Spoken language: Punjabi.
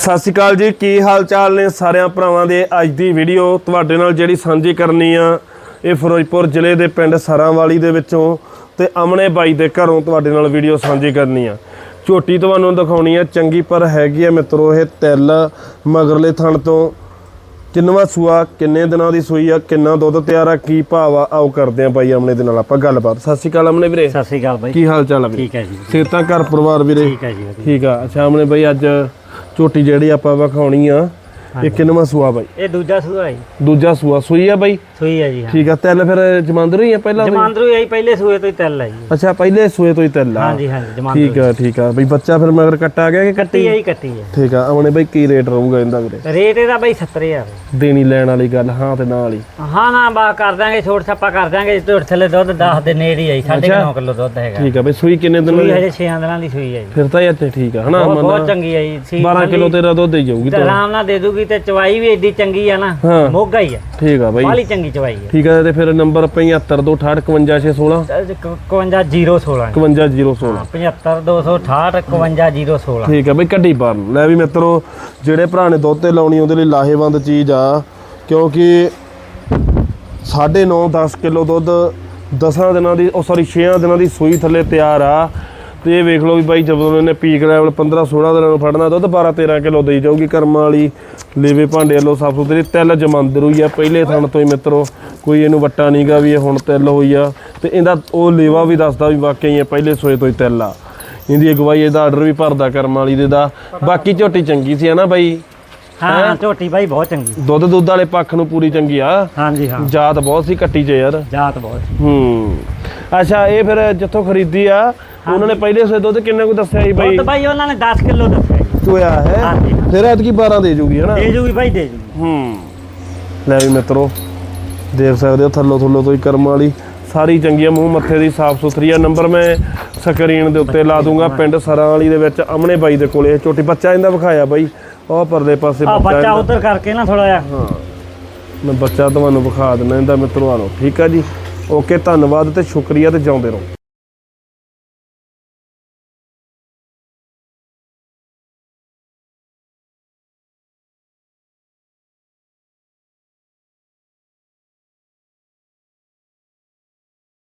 ਸਤਿ ਸ਼੍ਰੀ ਅਕਾਲ ਜੀ ਕੀ ਹਾਲ ਚਾਲ ਨੇ ਸਾਰਿਆਂ ਭਰਾਵਾਂ ਦੇ ਅੱਜ ਦੀ ਵੀਡੀਓ? ਤੁਹਾਡੇ ਨਾਲ ਜਿਹੜੀ ਸਾਂਝੀ ਕਰਨੀ ਆ ਇਹ ਫਿਰੋਜ਼ਪੁਰ ਜ਼ਿਲ੍ਹੇ ਦੇ ਪਿੰਡ ਸਰਾਂਵਾਲੀ ਦੇ ਵਿੱਚੋਂ ਤੇ ਅਮਨੇ ਬਾਈ ਦੇ ਘਰੋਂ ਤੁਹਾਡੇ ਨਾਲ ਵੀਡੀਓ ਸਾਂਝੀ ਕਰਨੀ ਆ। ਝੋਟੀ ਤੁਹਾਨੂੰ ਦਿਖਾਉਣੀ ਆ ਚੰਗੀ ਪਰ ਹੈਗੀ ਆ ਮਿੱਤਰੋ ਇਹ ਤਿਲ ਮਗਰਲੇ ਥਣ ਤੋਂ। ਕਿੰਨਵਾ ਸੂਆ ਕਿੰਨੇ ਦਿਨਾਂ ਦੀ ਸੂਈ ਆ ਕਿੰਨਾ ਦੁੱਧ ਤਿਆਰ ਆ ਕੀ ਭਾਵ ਆ ਆਓ ਕਰਦੇ ਆ ਬਾਈ ਅਮਨੇ ਦੇ ਨਾਲ ਆਪਾਂ ਗੱਲਬਾਤ। ਸਤਿ ਸ਼੍ਰੀ ਅਕਾਲ ਅਮਨੇ ਵੀਰੇ। ਸਤਿ ਸ੍ਰੀ ਅਕਾਲ ਬਾਈ। ਕੀ ਹਾਲ ਚਾਲ ਆ ਵੀਰੇ? ਠੀਕ ਹੈ ਜੀ। ਸਿਹਤਾਂ ਘਰ ਪਰਿਵਾਰ ਵੀਰੇ? ਠੀਕ ਹੈ ਜੀ। ਠੀਕ ਆ। ਅੱਛਾ ਅਮਨੇ ਬਾਈ ਅੱਜ ਝੋਟੀ ਜਿਹੜੀ ਆਪਾਂ ਵਿਖਾਉਣੀ ਆ ਇਹ ਕਿੰਨਵਾ ਸੂਆ ਬਾਈ? ਇਹ ਦੂਜਾ ਸੂਆ ਹੈ ਜੀ। ਦੂਜਾ ਸੂਆ ਸੂਈ ਆ ਬਾਈ? ਸੂਈ ਹੈ ਜੀ ਹਾਂ। ਠੀਕ ਆ ਤਿਲ ਫਿਰ ਜਮਾਂਦਰੂ ਹੀ ਆ ਪਹਿਲਾਂ? ਜਮਾਂਦਰੂ ਆਈ ਪਹਿਲੇ ਸੂਏ ਤੋਂ ਹੀ ਤਿਲ ਹੈ ਜੀ। ਅੱਛਾ ਪਹਿਲੇ ਸੂਏ ਤੋਂ ਹੀ ਤਿਲ ਆ। ਹਾਂਜੀ ਹਾਂਜੀ ਜਮਾਂਦਰੂ ਠੀਕ ਆ ਠੀਕ ਆ। ਬਈ ਬੱਚਾ ਫਿਰ ਮਗਰ ਕੱਟਾ ਗਿਆ ਕਿ ਕੱਟੀ? ਕੱਟੀ ਹੈ ਜੀ ਕੱਟੀ ਹੈ ਠੀਕ ਆ ਅਮਨੇ ਬਾਈ ਕੀ ਰੇਟ ਰਹੂਗਾ ਇਹਦਾ ਵੀਰੇ? ਰੇਟ ਇਹਦਾ ਬਾਈ 70000 ਦੇਣੀ ਲੈਣ ਵਾਲੀ ਗੱਲ ਹਾਂ ਤੇ ਨਾਲ ਹੀ। ਹਾਂ ਨਾ ਬਾ ਕਰ ਦਾਂਗੇ ਛੋਟ ਛੱਪਾ ਕਰ ਦਾਂਗੇ ਢੋੜ ਥੱਲੇ ਦੁੱਧ 10 ਦੇ ਨੇੜੇ ਹੀ ਹੈ ਜੀ, ਸਾਢੇ ਅੱਛਾ। 9 ਕਿਲੋ ਦੁੱਧ ਹੈਗਾ। ਠੀਕ ਆ ਬਈ ਸੂਈ ਕਿੰਨੇ ਦਿਨ ਸੂਈ ਹਜੇ 6 ਦਿਨਾਂ ਦੀ ਸੂਈ ਹੈ ਜੀ। ਫਿਰ ਤਾਂ ਇਹ ਠੀਕ ਆ ਹਨਾ ਬਹੁਤ ਬਹੁਤ ਮੰਨ ਚੰਗੀ ਹੈ ਜੀ ਸੀ 12 ਕਿਲੋ ਤੇਰਾ ਦੁੱਧ ਹੀ ਜਾਊਗੀ ਤੇ ਤਾਂ ਆਰਾਮ ਨਾਲ ਦੇ ਦੂਗੀ ਤੇ ਚਵਾਈ ਵੀ ਏਡੀ ਚੰਗੀ ਆ ਨਾ ਹਾਂ। ਮੋਗਾ ਹੀ ਆ। ਠੀਕ ਆ ਬਾਈ। ਬਾਲੀ ਚੰਗੀ ਚਵਾਈ ਹੈ ਠੀਕ ਆ ਤੇ ਫਿਰ ਨੰਬਰ 75286516 51016 51016 75268 51016 ਠੀਕ ਹੈ ਬਈ ਕੱਢੀ ਨੂੰ। ਲੈ ਵੀ ਮਿੱਤਰੋ ਜਿਹੜੇ ਭਰਾ ਨੇ ਦੁੱਧ ਤੇ ਲਾਉਣੀ ਉਹਦੇ ਲਈ ਲਾਹੇਵੰਦ ਚੀਜ਼ ਆ ਕਿਉਂਕਿ 9.5 10 ਕਿਲੋ ਦੁੱਧ 10 ਦਿਨਾਂ ਦੀ ਉਹ ਸੌਰੀ 6 ਦਿਨਾਂ ਦੀ ਸੂਈ ਥੱਲੇ ਤਿਆਰ ਆ। ਤੇ ਇਹ ਵੇਖ ਲਓ ਵੀ ਬਾਈ ਜਦੋਂ ਇਹਨੇ ਪੀਕ ਲੈਵਲ 15 16 ਦਿਨਾਂ ਨੂੰ ਫੜਨਾ ਦੁੱਧ 12 13 ਕਿਲੋ ਦੇਈ ਜਾਊਗੀ ਕਰਮਾਂ ਵਾਲੀ। ਲੇਵੇ ਭਾਂਡੇ ਵੱਲੋਂ ਸਾਫ਼ ਸੁਥਰੀ ਤਿਲ ਜਮੰਦਰ ਹੋਈ ਆ ਪਹਿਲੇ ਥਣ ਤੋਂ ਹੀ ਮਿੱਤਰੋ ਕੋਈ ਇਹਨੂੰ ਵੱਟਾ ਨਹੀਂਗਾ ਵੀ ਇਹ ਹੁਣ ਤਿਲ ਹੋਈ ਆ। ਤੇ ਇਹਦਾ ਉਹ ਲੇਵਾ ਵੀ ਦੱਸਦਾ ਵੀ ਵਾਕਈ ਇਹ ਪਹਿਲੇ ਸੋਏ ਤੋਂ ਹੀ ਤਿਲ ਆ। ਇਹਦੀ ਅਗਵਾਈ ਇਹਦਾ ਆਰਡਰ ਵੀ ਭਰਦਾ ਕਰਮ ਵਾਲੀ ਦੇ ਦਾ। ਬਾਕੀ ਝੋਟੀ ਚੰਗੀ ਸੀ ਹਨਾ ਬਾਈ? ਹਾਂ ਝੋਟੀ ਬਾਈ ਬਹੁਤ ਚੰਗੀ ਦੁੱਧ ਦੁੱਧ ਵਾਲੇ ਪੱਖ ਨੂੰ ਪੂਰੀ ਚੰਗੀ ਆ। ਹਾਂਜੀ ਹਾਂ। ਜਾਤ ਬਹੁਤ ਸੀ ਕੱਟੀ ਚ ਯਾਰ। ਜਾਤ ਬਹੁਤ ਹੂੰ। ਅੱਛਾ ਇਹ ਫਿਰ ਜਿੱਥੋਂ ਖਰੀਦੀ ਆ ਉਹਨਾਂ ਨੇ ਪਹਿਲੇ ਸੇ ਦੁੱਧ ਕਿੰਨੇ ਕੁ ਦੱਸਿਆ ਸੀ ਬਾਈ ਦੁੱਧ ਬਾਈ? ਉਹਨਾਂ ਨੇ 10 ਕਿਲੋ ਦੱਸਿਆ ਜੀ। ਚੋਇਆ ਹੈ? ਹਾਂਜੀ। ਫਿਰ ਐਤਕੀ 12 ਦੇ ਜੂਗੀ ਹਨਾ? ਦੇ ਜੂਗੀ ਬਾਈ ਦੇ ਜੂਗੀ। ਹੂੰ। ਲੈ ਵੀ ਮਿੱਤਰੋ ਦੇਖ ਸਕਦੇ ਹੋ ਥੱਲੋ ਥੱਲੋ ਤੋਂ ਹੀ ਕਰਮ ਵਾਲੀ। ਸਾਰੀ ਚੰਗੀ ਆ ਮੂੰਹ ਮੱਥੇ ਦੀ ਸਾਫ਼ ਸੁਥਰੀ ਆ। ਨੰਬਰ ਮੈਂ ਸਕਰੀਨ ਦੇ ਉੱਤੇ ਲਾ ਦੂੰਗਾ ਪਿੰਡ ਸਰਾਂ ਵਾਲੀ ਦੇ ਵਿੱਚ ਅਮਨੇ ਬਾਈ ਦੇ ਕੋਲੇ। ਛੋਟੀ ਬੱਚਾ ਇਹਦਾ ਵਿਖਾਇਆ ਬਾਈ। ਉਹ ਪਰਲੇ ਪਾਸੇ ਆ ਬੱਚਾ ਇਹਦਾ। ਉਧਰ ਕਰਕੇ ਨਾ ਥੋੜਾ ਜਿਹਾ। ਹਾਂ। ਮੈਂ ਬੱਚਾ ਤੁਹਾਨੂੰ ਵਿਖਾ ਦਿੰਦਾ ਇਹਦਾ ਮਿੱਤਰੋ ਆ ਲਓ। ਠੀਕ ਆ ਜੀ? ਓਕੇ ਧੰਨਵਾਦ ਤੇ ਸ਼ੁਕਰੀਆ ਤੇ ਜਿਉਂਦੇ ਰਹੋ।